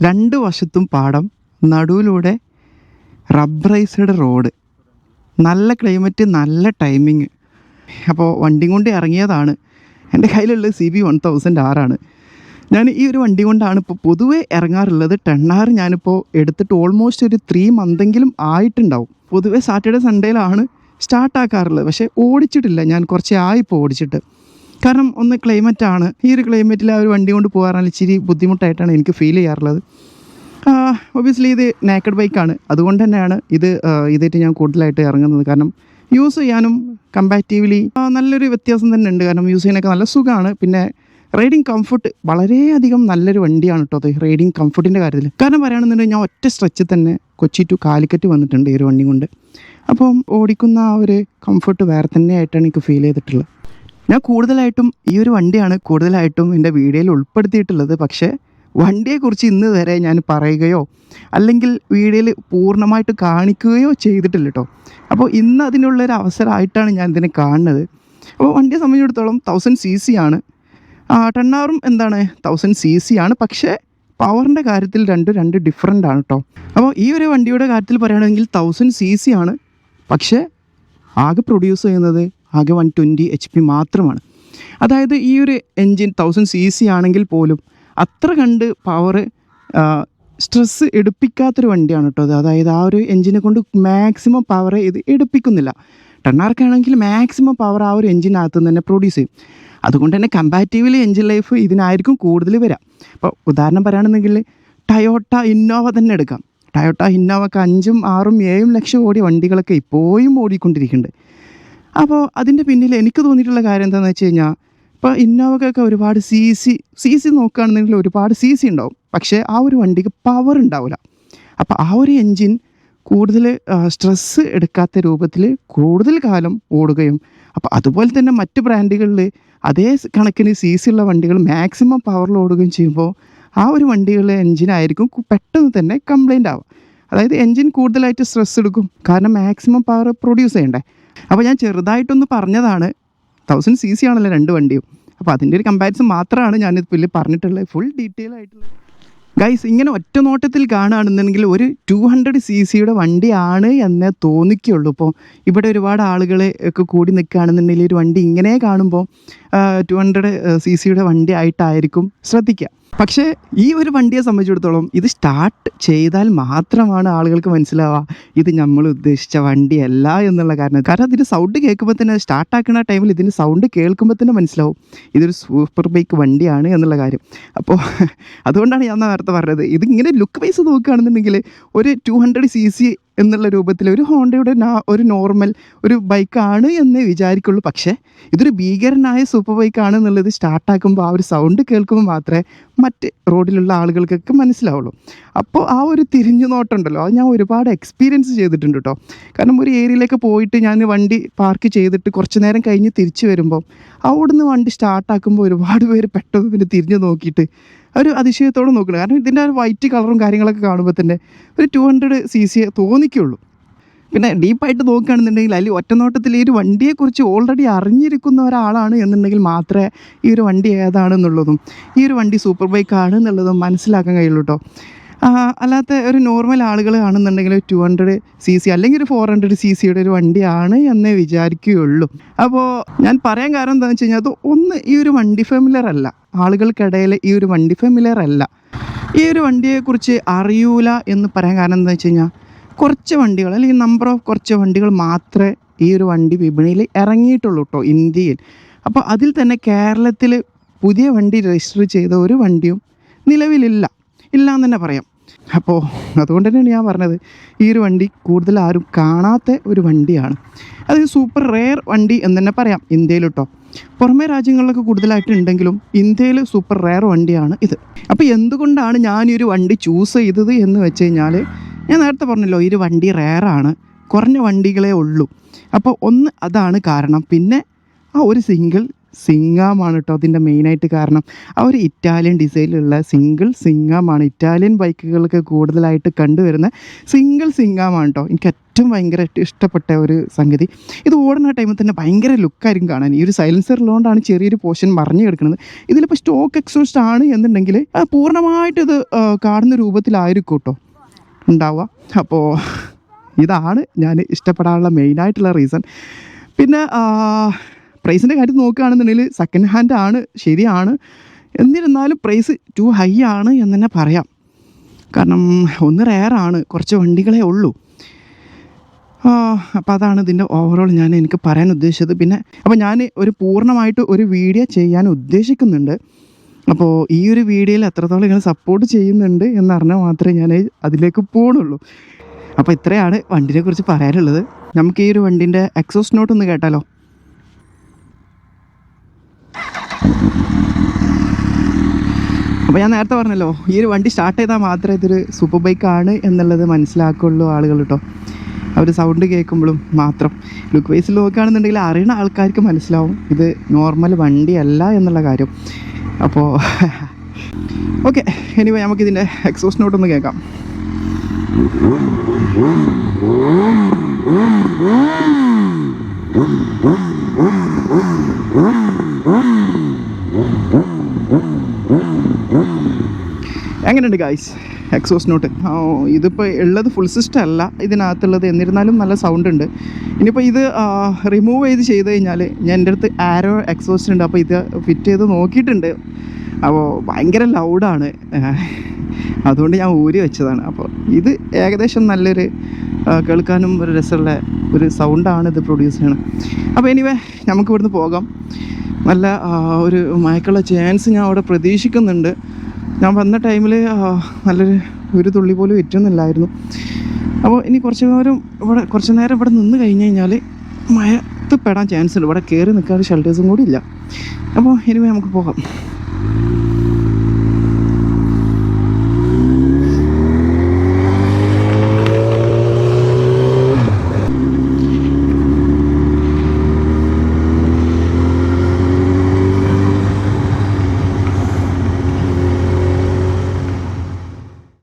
രണ്ട് വശത്തും പാടം നടുവിലൂടെ റബ്ബറൈസ്ഡ് റോഡ് നല്ല ക്ലൈമറ്റ് നല്ല ടൈമിങ് അപ്പോൾ വണ്ടി കൊണ്ട് ഇറങ്ങിയതാണ്. എന്റെ കയ്യിലുള്ളത് സി ബി വൺ തൗസൻഡ് ആറാണ് ഞാൻ ഈ ഒരു വണ്ടി കൊണ്ടാണ് ഇപ്പോൾ പൊതുവെ ഇറങ്ങാറുള്ളത്. ടെണ്ണാർ ഞാനിപ്പോൾ എടുത്തിട്ട് ഓൾമോസ്റ്റ് ഒരു ത്രീ മന്തെങ്കിലും ആയിട്ടുണ്ടാവും. പൊതുവേ സാറ്റർഡേ സൺഡേയിലാണ് സ്റ്റാർട്ടാക്കാറുള്ളത് പക്ഷേ ഓടിച്ചിട്ടില്ല. ഞാൻ കുറച്ച് ആയിപ്പോൾ ഓടിച്ചിട്ട്. കാരണം ഒന്ന് ക്ലൈമറ്റ് ആണ്. ഈ ഒരു ക്ലൈമറ്റിൽ ആ ഒരു വണ്ടി കൊണ്ട് പോകാറാണ് ഇച്ചിരി ബുദ്ധിമുട്ടായിട്ടാണ് എനിക്ക് ഫീൽ ചെയ്യാറുള്ളത്. ഒബിയസ്ലി ഇത് നാക്കഡ് ബൈക്കാണ് അതുകൊണ്ട് തന്നെയാണ് ഇത് ഇതായിട്ട് ഞാൻ കൂടുതലായിട്ട് ഇറങ്ങുന്നത്. കാരണം യൂസ് ചെയ്യാനും കമ്പാറ്റീവ്ലി നല്ലൊരു വ്യത്യാസം തന്നെ ഉണ്ട്. കാരണം യൂസ് ചെയ്യാനൊക്കെ നല്ല സുഖമാണ് പിന്നെ റൈഡിങ് കംഫർട്ട് വളരെയധികം നല്ലൊരു വണ്ടിയാണ് കേട്ടോ അത് റൈഡിങ് കംഫർട്ടിന്റെ കാര്യത്തിൽ കാരണം പറയുകയാണെന്നുണ്ടെങ്കിൽ ഞാൻ ഒറ്റ സ്ട്രെച്ചിൽ തന്നെ കൊച്ചി ടു കാലിക്കറ്റ് വന്നിട്ടുണ്ട് ഈ ഒരു വണ്ടി കൊണ്ട്. അപ്പം ഓടിക്കുന്ന ആ ഒരു കംഫർട്ട് വേറെ തന്നെയായിട്ടാണ് എനിക്ക് ഫീൽ ചെയ്തിട്ടുള്ളത്. ഞാൻ കൂടുതലായിട്ടും ഈ ഒരു വണ്ടിയാണ് കൂടുതലായിട്ടും എന്റെ വീഡിയോയിൽ ഉൾപ്പെടുത്തിയിട്ടുള്ളത്. പക്ഷേ വണ്ടിയെക്കുറിച്ച് ഇന്ന് വരെ ഞാൻ പറയുകയോ അല്ലെങ്കിൽ വീഡിയോയിൽ പൂർണമായിട്ട് കാണിക്കുകയോ ചെയ്തിട്ടില്ല കേട്ടോ. അപ്പോൾ ഇന്ന് അതിനുള്ളൊരു അവസരമായിട്ടാണ് ഞാൻ ഇതിനെ കാണുന്നത്. അപ്പോൾ വണ്ടിയെ സംബന്ധിച്ചിടത്തോളം തൗസൻഡ് സി സി ആണ് ടെണ്ണാറും എന്താണ്? തൗസൻഡ് സി സി ആണ്. പക്ഷേ പവറിന്റെ കാര്യത്തിൽ രണ്ടും രണ്ട് ഡിഫറെന്റ് ആണ് കേട്ടോ. അപ്പോൾ ഈ ഒരു വണ്ടിയുടെ കാര്യത്തിൽ പറയുകയാണെങ്കിൽ തൗസൻഡ് സി സി ആണ്. പക്ഷേ ആകെ പ്രൊഡ്യൂസ് ചെയ്യുന്നത് ആകെ വൺ ട്വന്റി എച്ച് പി മാത്രമാണ്. അതായത് ഈ ഒരു എൻജിൻ തൗസൻഡ് സി സി ആണെങ്കിൽ പോലും അത്ര കണ്ട് പവർ സ്ട്രെസ്സ് എടുപ്പിക്കാത്തൊരു വണ്ടിയാണ് കേട്ടോ അത്. അതായത് ആ ഒരു എൻജിനെ കൊണ്ട് മാക്സിമം പവർ ഇത് എടുപ്പിക്കുന്നില്ല. ടെണ്ണാർക്കാണെങ്കിൽ മാക്സിമം പവർ ആ ഒരു എൻജിനകത്ത് നിന്ന് തന്നെ പ്രൊഡ്യൂസ് ചെയ്യും. അതുകൊണ്ട് തന്നെ കമ്പാരിറ്റീവ്ലി എൻജിൻ ലൈഫ് ഇതിനായിരിക്കും കൂടുതൽ വരാം അപ്പോൾ ഉദാഹരണം പറയുകയാണെന്നുണ്ടെങ്കിൽ ടയോട്ട ഇന്നോവ തന്നെ എടുക്കാം. ടയോട്ട ഇന്നോവക്ക് അഞ്ചും ആറും ഏഴും ലക്ഷം ഓടിയ വണ്ടികളൊക്കെ ഇപ്പോഴും ഓടിക്കൊണ്ടിരിക്കുന്നുണ്ട്. അപ്പോൾ അതിന്റെ പിന്നിൽ എനിക്ക് തോന്നിയിട്ടുള്ള കാര്യം എന്താണെന്ന് വെച്ച് കഴിഞ്ഞാൽ ഇപ്പോൾ ഇന്നോവക്കൊക്കെ ഒരുപാട് സി സി സി സി നോക്കുകയാണെന്നുണ്ടെങ്കിൽ ഒരുപാട് സി സി ഉണ്ടാവും. പക്ഷേ ആ ഒരു വണ്ടിക്ക് പവർ ഉണ്ടാവില്ല അപ്പോൾ ആ ഒരു എൻജിൻ കൂടുതൽ സ്ട്രെസ്സ് എടുക്കാത്ത രൂപത്തിൽ കൂടുതൽ കാലം ഓടുകയും അപ്പോൾ അതുപോലെ തന്നെ മറ്റ് ബ്രാൻഡുകളിൽ അതേ കണക്കിന് സി സി ഉള്ള വണ്ടികൾ മാക്സിമം പവറിൽ ഓടുകയും ചെയ്യുമ്പോൾ ആ ഒരു വണ്ടികളിലെ എൻജിനായിരിക്കും പെട്ടെന്ന് തന്നെ കംപ്ലൈന്റ് ആവുക. അതായത് എൻജിൻ കൂടുതലായിട്ട് സ്ട്രെസ് എടുക്കും. കാരണം മാക്സിമം പവർ പ്രൊഡ്യൂസ് ചെയ്യണ്ടേ. അപ്പോൾ ഞാൻ ചെറുതായിട്ടൊന്ന് പറഞ്ഞതാണ്. തൗസൻഡ് സി സി ആണല്ലോ രണ്ട് വണ്ടിയും. അപ്പോൾ അതിന്റെ ഒരു കമ്പാരിസൺ മാത്രമാണ് ഞാനിത് പുള്ളി പറഞ്ഞിട്ടുള്ളത്. ഫുൾ ഡീറ്റെയിൽ ആയിട്ടുള്ള ഗൈസ് ഇങ്ങനെ ഒറ്റ നോട്ടത്തിൽ കാണുകയാണെന്നുണ്ടെങ്കിൽ ഒരു ടു ഹൺഡ്രഡ് സി സിയുടെ വണ്ടിയാണ് എന്നേ തോന്നിക്കുള്ളൂ ഇപ്പോൾ ഇവിടെ ഒരുപാട് ആളുകളെ ഒക്കെ കൂടി നിൽക്കുകയാണെന്നുണ്ടെങ്കിൽ ഒരു വണ്ടി ഇങ്ങനെ കാണുമ്പോൾ ടു ഹൺഡ്രഡ് സി സിയുടെ വണ്ടി ആയിട്ടായിരിക്കും ശ്രദ്ധിക്കുക. പക്ഷേ ഈ ഒരു വണ്ടിയെ സംബന്ധിച്ചിടത്തോളം ഇത് സ്റ്റാർട്ട് ചെയ്താൽ മാത്രമാണ് ആളുകൾക്ക് മനസ്സിലാവുക ഇത് നമ്മൾ ഉദ്ദേശിച്ച വണ്ടിയല്ല എന്നുള്ള കാരണം. കാരണം ഇതിന് സൗണ്ട് കേൾക്കുമ്പോൾ തന്നെ സ്റ്റാർട്ട് ആക്കുന്ന ടൈമിൽ ഇതിന്റെ സൗണ്ട് കേൾക്കുമ്പോൾ തന്നെ മനസ്സിലാവും ഇതൊരു സൂപ്പർ ബൈക്ക് വണ്ടിയാണ് എന്നുള്ള കാര്യം. അപ്പോൾ അതുകൊണ്ടാണ് ഞാൻ നേരത്തെ പറഞ്ഞത് ഇതിങ്ങനെ ലുക്ക് വൈസ് നോക്കുകയാണെന്നുണ്ടെങ്കിൽ ഒരു ടു ഹൺഡ്രഡ് സി സി എന്നുള്ള രൂപത്തിൽ ഒരു ഹോണ്ടയുടെ ഒരു നോർമൽ ഒരു ബൈക്കാണ് എന്നേ വിചാരിക്കുള്ളൂ. പക്ഷേ ഇതൊരു ഭീകരനായ സൂപ്പർ ബൈക്കാണ് എന്നുള്ളത് സ്റ്റാർട്ടാക്കുമ്പോൾ ആ ഒരു സൗണ്ട് കേൾക്കുമ്പോൾ മാത്രമേ മറ്റ് റോഡിലുള്ള ആളുകൾക്കൊക്കെ മനസ്സിലാവുള്ളൂ. അപ്പോൾ ആ ഒരു തിരിഞ്ഞു നോട്ടമുണ്ടല്ലോ. അത് ഞാൻ ഒരുപാട് എക്സ്പീരിയൻസ് ചെയ്തിട്ടുണ്ട് കേട്ടോ. കാരണം ഒരു ഏരിയയിലേക്ക് പോയിട്ട് ഞാൻ വണ്ടി പാർക്ക് ചെയ്തിട്ട് കുറച്ച് നേരം കഴിഞ്ഞ് തിരിച്ചു വരുമ്പോൾ അവിടുന്ന് വണ്ടി സ്റ്റാർട്ടാക്കുമ്പോൾ ഒരുപാട് പേര് പെട്ടെന്ന് പിന്നെ തിരിഞ്ഞ് നോക്കിയിട്ട് ഒരു അതിശയത്തോടെ നോക്കുന്നത് കാരണം ഇതിന്റെ ഒരു വൈറ്റ് കളറും കാര്യങ്ങളൊക്കെ കാണുമ്പോൾ തന്നെ ഒരു ടു ഹൺഡ്രഡ് സി സി തോന്നിക്കുള്ളൂ. പിന്നെ ഡീപ്പായിട്ട് നോക്കുകയാണെന്നുണ്ടെങ്കിൽ അതിൽ ഒറ്റനോട്ടത്തിൽ ഈ ഒരു വണ്ടിയെക്കുറിച്ച് ഓൾറെഡി അറിഞ്ഞിരിക്കുന്ന ഒരാളാണ് എന്നുണ്ടെങ്കിൽ മാത്രമേ ഈ ഒരു വണ്ടി ഏതാണെന്നുള്ളതും ഈ ഒരു വണ്ടി സൂപ്പർ ബൈക്കാണ് എന്നുള്ളതും മനസ്സിലാക്കാൻ കഴിയുള്ളൂ കേട്ടോ അല്ലാത്ത ഒരു നോർമൽ ആളുകൾ കാണുന്നുണ്ടെങ്കിൽ ടു ഹൺഡ്രഡ് സി സി അല്ലെങ്കിൽ ഒരു ഫോർ ഹൺഡ്രഡ് സി സിയുടെ ഒരു വണ്ടിയാണ് എന്നേ വിചാരിക്കുകയുള്ളൂ. അപ്പോൾ ഞാൻ പറയാൻ കാരണം എന്താണെന്ന് വെച്ച് കഴിഞ്ഞാൽ അത് ഒന്ന് ഈ ഒരു വണ്ടി ഫെമിലർ അല്ല. ആളുകൾക്കിടയിൽ ഈ ഒരു വണ്ടി ഫെമിലർ അല്ല. ഈ ഒരു വണ്ടിയെക്കുറിച്ച് അറിയൂല എന്ന് പറയാൻ കാരണം എന്താ വെച്ച് കഴിഞ്ഞാൽ കുറച്ച് വണ്ടികൾ അല്ലെങ്കിൽ നമ്പർ ഓഫ് കുറച്ച് വണ്ടികൾ മാത്രമേ ഈ ഒരു വണ്ടി വിപണിയിൽ ഇറങ്ങിയിട്ടുള്ളൂ കേട്ടോ ഇന്ത്യയിൽ. അപ്പോൾ അതിൽ തന്നെ കേരളത്തിൽ പുതിയ വണ്ടി രജിസ്റ്റർ ചെയ്ത ഒരു വണ്ടിയും നിലവിലില്ല. ഇല്ല എന്ന് തന്നെ പറയാം. അപ്പോൾ അതുകൊണ്ട് തന്നെയാണ് ഞാൻ പറഞ്ഞത്. ഈ ഒരു വണ്ടി കൂടുതൽ ആരും കാണാത്ത ഒരു വണ്ടിയാണ്. അത് സൂപ്പർ റെയർ വണ്ടി എന്ന് തന്നെ പറയാം ഇന്ത്യയിൽ കേട്ടോ. പുറമേ രാജ്യങ്ങളിലൊക്കെ കൂടുതലായിട്ട് ഉണ്ടെങ്കിലും ഇന്ത്യയിൽ സൂപ്പർ റെയർ വണ്ടിയാണ് ഇത്. അപ്പോൾ എന്തുകൊണ്ടാണ് ഞാൻ ഈ ഒരു വണ്ടി ചൂസ് ചെയ്തത് എന്ന് വെച്ച് കഴിഞ്ഞാൽ ഞാൻ നേരത്തെ പറഞ്ഞല്ലോ ഈ ഒരു വണ്ടി റെയറാണ് കുറഞ്ഞ വണ്ടികളേ ഉള്ളൂ. അപ്പോൾ ഒന്ന് അതാണ് കാരണം. പിന്നെ ആ ഒരു സിംഗിൾ സിംഗാമാണ് കേട്ടോ അതിന്റെ മെയിനായിട്ട് കാരണം. ആ ഒരു ഇറ്റാലിയൻ ഡിസൈനിലുള്ള സിംഗിൾ സിംഗാമാണ്. ഇറ്റാലിയൻ ബൈക്കുകൾക്ക് കൂടുതലായിട്ട് കണ്ടുവരുന്ന സിംഗിൾ സിംഗാമാണ് കേട്ടോ. എനിക്ക് ഏറ്റവും ഭയങ്കര ഇഷ്ടപ്പെട്ട ഒരു സംഗതി. ഇത് ഓടുന്ന ടൈമിൽ തന്നെ ഭയങ്കര ലുക്കായിരിക്കും കാണാൻ. ഈ ഒരു സൈലൻസർ ചെറിയൊരു പോർഷൻ മറിഞ്ഞു കിടക്കുന്നത് ഇതിലിപ്പോൾ സ്റ്റോക്ക് എക്സോസ്റ്റ് ആണ് എന്നുണ്ടെങ്കിൽ പൂർണമായിട്ട് ഇത് കാണുന്ന രൂപത്തിലായിരിക്കും കേട്ടോ. ഉണ്ടാവുക. അപ്പോൾ ഇതാണ് ഞാൻ ഇഷ്ടപ്പെടാനുള്ള മെയിനായിട്ടുള്ള റീസൺ. പിന്നെ പ്രൈസിന്റെ കാര്യം നോക്കുകയാണെന്നുണ്ടെങ്കിൽ സെക്കൻഡ് ഹാൻഡ് ആണ് ശരിയാണ്. എന്നിരുന്നാലും പ്രൈസ് ടു ഹൈ ആണ് എന്ന് തന്നെ പറയാം. കാരണം ഒന്ന് റെയറാണ് കുറച്ച് വണ്ടികളേ ഉള്ളൂ. അപ്പോൾ അതാണ് ഇതിന്റെ ഓവറോൾ ഞാൻ എനിക്ക് പറയാൻ ഉദ്ദേശിച്ചത്. പിന്നെ അപ്പോൾ ഞാൻ ഒരു പൂർണമായിട്ട് ഒരു വീഡിയോ ചെയ്യാൻ ഉദ്ദേശിക്കുന്നുണ്ട്. അപ്പോൾ ഈ ഒരു വീഡിയോയിൽ എത്രത്തോളം ഇങ്ങനെ സപ്പോർട്ട് ചെയ്യുന്നുണ്ട് എന്നറിഞ്ഞാൽ മാത്രമേ ഞാൻ അതിലേക്ക് പോകണുള്ളൂ അപ്പോൾ ഇത്രയാണ് വണ്ടിനെക്കുറിച്ച് പറയാനുള്ളത്. നമുക്ക് ഈ ഒരു വണ്ടിന്റെ എക്സോസ് നോട്ട് ഒന്ന് കേട്ടാലോ? അപ്പോൾ ഞാൻ നേരത്തെ പറഞ്ഞല്ലോ ഈ ഒരു വണ്ടി സ്റ്റാർട്ട് ചെയ്താൽ മാത്രമേ ഇതൊരു സൂപ്പർ ബൈക്കാണ് എന്നുള്ളത് മനസ്സിലാക്കുള്ളൂ ആളുകൾ കേട്ടോ അവർ സൗണ്ട് കേൾക്കുമ്പോഴും മാത്രം ലുക്ക് വൈസിൽ നോക്കുകയാണെന്നുണ്ടെങ്കിൽ അറിയുന്ന ആൾക്കാർക്ക് മനസ്സിലാവും ഇത് നോർമൽ വണ്ടിയല്ല എന്നുള്ള കാര്യം അപ്പോൾ ഓക്കെ എനിവേ നമുക്കിതിന്റെ എക്സോസ് നോട്ട് ഒന്ന് കേൾക്കാം എങ്ങനെയുണ്ട് ഗായ്സ് എക്സോസ് നോട്ട് ഇതിപ്പോൾ ഉള്ളത് ഫുൾ സിസ്റ്റം അല്ല. ഇതിനകത്തുള്ളത് എന്നിരുന്നാലും നല്ല സൗണ്ട് ഉണ്ട്. ഇനിയിപ്പോൾ ഇത് റിമൂവ് ചെയ്ത് ചെയ്ത് കഴിഞ്ഞാൽ ഞാൻ എന്റെ അടുത്ത് ആരോ എക്സോസ്റ്റ് ഉണ്ട്. അപ്പോൾ ഇത് ഫിറ്റ് ചെയ്ത് നോക്കിയിട്ടുണ്ട്. അപ്പോൾ ഭയങ്കര ലൗഡാണ് അതുകൊണ്ട് ഞാൻ ഊരി വെച്ചതാണ്. അപ്പോൾ ഇത് ഏകദേശം നല്ലൊരു കേൾക്കാനും ഒരു രസമുള്ള ഒരു സൗണ്ടാണ് ഇത് പ്രൊഡ്യൂസ് ചെയ്യണം അപ്പോൾ എനിവേ നമുക്ക് ഇവിടുന്ന് പോകാം. നല്ല ഒരു മയക്കുള്ള ചാൻസ് ഞാൻ അവിടെ പ്രതീക്ഷിക്കുന്നുണ്ട്. ഞാൻ വന്ന ടൈമിൽ നല്ലൊരു ഒരു തുള്ളി പോലും എറ്റുന്നില്ലായിരുന്നു അപ്പോൾ ഇനി കുറച്ച് നേരം ഇവിടെ കുറച്ച് നേരം ഇവിടെ നിന്ന് കഴിഞ്ഞ് കഴിഞ്ഞാൽ മയത്ത് പെടാൻ ചാൻസ് ഉണ്ട്. ഇവിടെ കയറി നിൽക്കാൻ ഷെൽട്ടേഴ്സും കൂടി ഇല്ല. അപ്പോൾ ഇനി നമുക്ക് പോകാം.